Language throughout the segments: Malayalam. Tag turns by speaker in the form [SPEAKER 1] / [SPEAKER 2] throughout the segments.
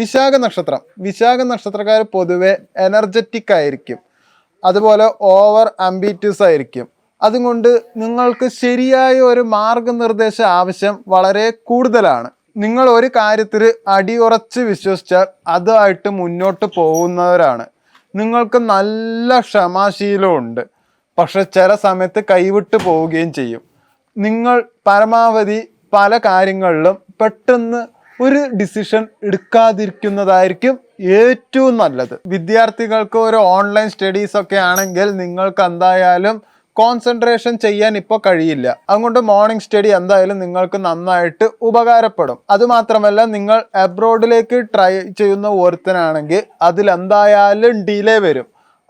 [SPEAKER 1] വിശാഖ നക്ഷത്രം. വിശാഖ നക്ഷത്രക്കാർ പൊതുവെ എനർജറ്റിക് ആയിരിക്കും. അതുപോലെ ഓവർ അംബീറ്റ്യൂസ് ആയിരിക്കും. അതുകൊണ്ട് നിങ്ങൾക്ക് ശരിയായ ഒരു മാർഗനിർദ്ദേശ ആവശ്യം വളരെ കൂടുതലാണ്. നിങ്ങൾ ഒരു കാര്യത്തിൽ അടിയുറച്ച് വിശ്വസിച്ചാൽ അതായിട്ട് മുന്നോട്ട് പോകുന്നവരാണ്. നിങ്ങൾക്ക് നല്ല ക്ഷമാശീലമുണ്ട് പക്ഷെ ചില സമയത്ത് കൈവിട്ട് പോവുകയും ചെയ്യും. നിങ്ങൾ പരമാവധി പല കാര്യങ്ങളിലും പെട്ടെന്ന് ഒരു ഡിസിഷൻ എടുക്കാതിരിക്കുന്നതായിരിക്കും ഏറ്റവും നല്ലത്. വിദ്യാർത്ഥികൾക്ക് ഒരു ഓൺലൈൻ സ്റ്റഡീസ് ഒക്കെ ആണെങ്കിൽ നിങ്ങൾക്ക് എന്തായാലും കോൺസെൻട്രേഷൻ ചെയ്യാൻ ഇപ്പോൾ കഴിയില്ല. അതുകൊണ്ട് മോർണിംഗ് സ്റ്റഡി എന്തായാലും നിങ്ങൾക്ക് നന്നായിട്ട് ഉപകാരപ്പെടും. അതുമാത്രമല്ല നിങ്ങൾ അബ്രോഡിലേക്ക് ട്രൈ ചെയ്യുന്ന ഒരുത്തനാണെങ്കിൽ അതിലെന്തായാലും ഡിലേ വരും.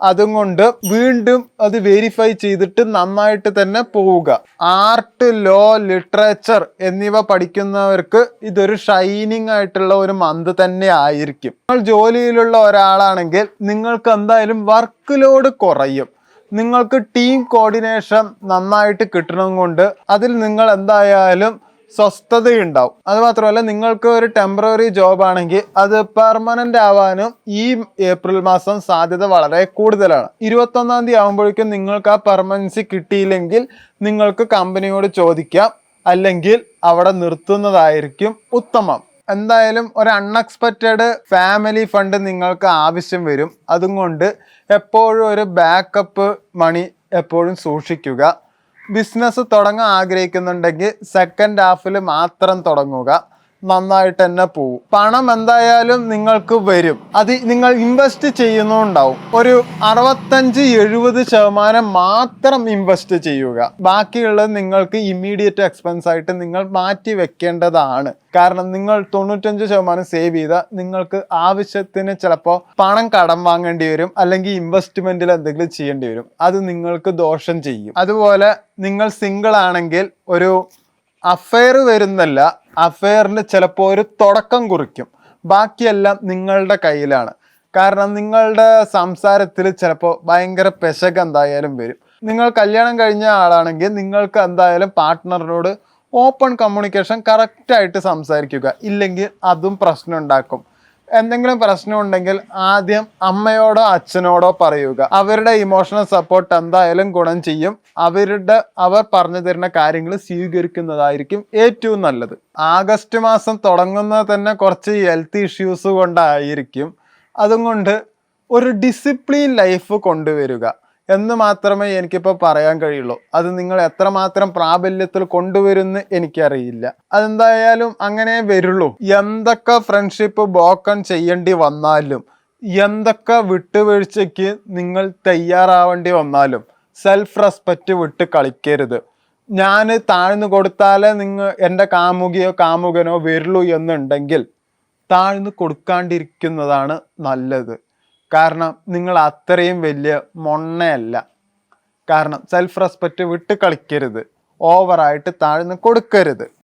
[SPEAKER 1] അതും കൊണ്ട് വീണ്ടും അത് വെരിഫൈ ചെയ്തിട്ട് നന്നായിട്ട് തന്നെ പോവുക. ആർട്ട് ലോ ലിറ്ററേച്ചർ എന്നിവ പഠിക്കുന്നവർക്ക് ഇതൊരു ഷൈനിങ് ആയിട്ടുള്ള ഒരു മന്ത് തന്നെ ആയിരിക്കും. നിങ്ങൾ ജോലിയിലുള്ള ഒരാളാണെങ്കിൽ നിങ്ങൾക്ക് എന്തായാലും വർക്ക് ലോഡ് കുറയും. നിങ്ങൾക്ക് ടീം കോർഡിനേഷൻ നന്നായിട്ട് കിട്ടണം കൊണ്ട് അതിൽ നിങ്ങൾ എന്തായാലും സ്വസ്ഥതയുണ്ടാവും. അത് മാത്രമല്ല നിങ്ങൾക്ക് ഒരു ടെമ്പററി ജോബ് ആണെങ്കിൽ അത് പെർമനന്റ് ആവാനും ഈ ഏപ്രിൽ മാസം സാധ്യത വളരെ കൂടുതലാണ്. ഇരുപത്തൊന്നാം തീയതി ആകുമ്പോഴേക്കും നിങ്ങൾക്ക് ആ പെർമനൻസി കിട്ടിയില്ലെങ്കിൽ നിങ്ങൾക്ക് കമ്പനിയോട് ചോദിക്കാം. അല്ലെങ്കിൽ അവിടെ നിർത്തുന്നതായിരിക്കും ഉത്തമം. എന്തായാലും ഒരു അൺഎക്സ്പെക്റ്റഡ് ഫാമിലി ഫണ്ട് നിങ്ങൾക്ക് ആവശ്യം വരും. അതും കൊണ്ട് എപ്പോഴും ഒരു ബാക്കപ്പ് മണി എപ്പോഴും സൂക്ഷിക്കുക. ബിസിനസ് തുടങ്ങാൻ ആഗ്രഹിക്കുന്നുണ്ടെങ്കിൽ സെക്കൻഡ് ഹാഫിൽ മാത്രം തുടങ്ങുക. നന്നായിട്ട് തന്നെ പോവും. പണം എന്തായാലും നിങ്ങൾക്ക് വരും. അത് നിങ്ങൾ ഇൻവെസ്റ്റ് ചെയ്യുന്നുണ്ടാവും. ഒരു അറുപത്തഞ്ച് എഴുപത് ശതമാനം മാത്രം ഇൻവെസ്റ്റ് ചെയ്യുക. ബാക്കിയുള്ളത് നിങ്ങൾക്ക് ഇമ്മീഡിയറ്റ് എക്സ്പെൻസ് ആയിട്ട് നിങ്ങൾ മാറ്റി വെക്കേണ്ടതാണ്. കാരണം നിങ്ങൾ തൊണ്ണൂറ്റഞ്ച് ശതമാനം സേവ് ചെയ്താൽ നിങ്ങൾക്ക് ആവശ്യത്തിന് ചിലപ്പോൾ പണം കടം വാങ്ങേണ്ടി വരും അല്ലെങ്കിൽ ഇൻവെസ്റ്റ്മെന്റിൽ എന്തെങ്കിലും ചെയ്യേണ്ടി വരും. അത് നിങ്ങൾക്ക് ദോഷം ചെയ്യും. അതുപോലെ നിങ്ങൾ സിംഗിൾ ആണെങ്കിൽ ഒരു അഫയർ വരുന്നല്ല. അഫെയറിന് ചിലപ്പോൾ ഒരു തുടക്കം കുറിക്കും. ബാക്കിയെല്ലാം നിങ്ങളുടെ കയ്യിലാണ്. കാരണം നിങ്ങളുടെ സംസാരത്തിൽ ചിലപ്പോൾ ഭയങ്കര പെശക് എന്തായാലും വരും. നിങ്ങൾ കല്യാണം കഴിഞ്ഞ ആളാണെങ്കിൽ നിങ്ങൾക്ക് എന്തായാലും പാർട്ട്ണറിനോട് ഓപ്പൺ കമ്മ്യൂണിക്കേഷൻ കറക്റ്റായിട്ട് സംസാരിക്കുക. ഇല്ലെങ്കിൽ അതും പ്രശ്നം ഉണ്ടാക്കും. എന്തെങ്കിലും പ്രശ്നം ഉണ്ടെങ്കിൽ ആദ്യം അമ്മയോടോ അച്ഛനോടോ പറയുക. അവരുടെ ഇമോഷണൽ സപ്പോർട്ട് എന്തായാലും ഗുണം ചെയ്യും. അവരുടെ അവർ പറഞ്ഞു തരുന്ന കാര്യങ്ങൾ സ്വീകരിക്കുന്നതായിരിക്കും ഏറ്റവും നല്ലത്. ആഗസ്റ്റ് മാസം തുടങ്ങുന്നത് തന്നെ കുറച്ച് ഹെൽത്ത് ഇഷ്യൂസ് കൊണ്ടായിരിക്കും. അതുകൊണ്ട് ഒരു ഡിസിപ്ലിൻ ലൈഫ് കൊണ്ടുവരിക. എന്ന് മാത്രമേ എനിക്കിപ്പോൾ പറയാൻ കഴിയുള്ളൂ. അത് നിങ്ങൾ എത്രമാത്രം പ്രാബല്യത്തിൽ കൊണ്ടുവരുമെന്ന് എനിക്കറിയില്ല. അതെന്തായാലും അങ്ങനെ വരുള്ളൂ. എന്തൊക്കെ ഫ്രണ്ട്ഷിപ്പ് ബോക്കൺ ചെയ്യേണ്ടി വന്നാലും എന്തൊക്കെ വിട്ടുവീഴ്ചയ്ക്ക് നിങ്ങൾ തയ്യാറാവേണ്ടി വന്നാലും സെൽഫ് റെസ്പെക്റ്റ് വിട്ട് കളിക്കരുത്. ഞാൻ താഴ്ന്നു കൊടുത്താലേ നിങ്ങൾ എന്റെ കാമുകിയോ കാമുകനോ വരുള്ളൂ എന്നുണ്ടെങ്കിൽ താഴ്ന്നു കൊടുക്കാണ്ടിരിക്കുന്നതാണ് നല്ലത്. കാരണം നിങ്ങൾ അത്രയും വലിയ മൊണ്ണയല്ല. കാരണം സെൽഫ് റെസ്പെക്റ്റ് വിട്ട് കളിക്കരുത്. ഓവറായിട്ട് താഴ്ന്ന് കൊടുക്കരുത്.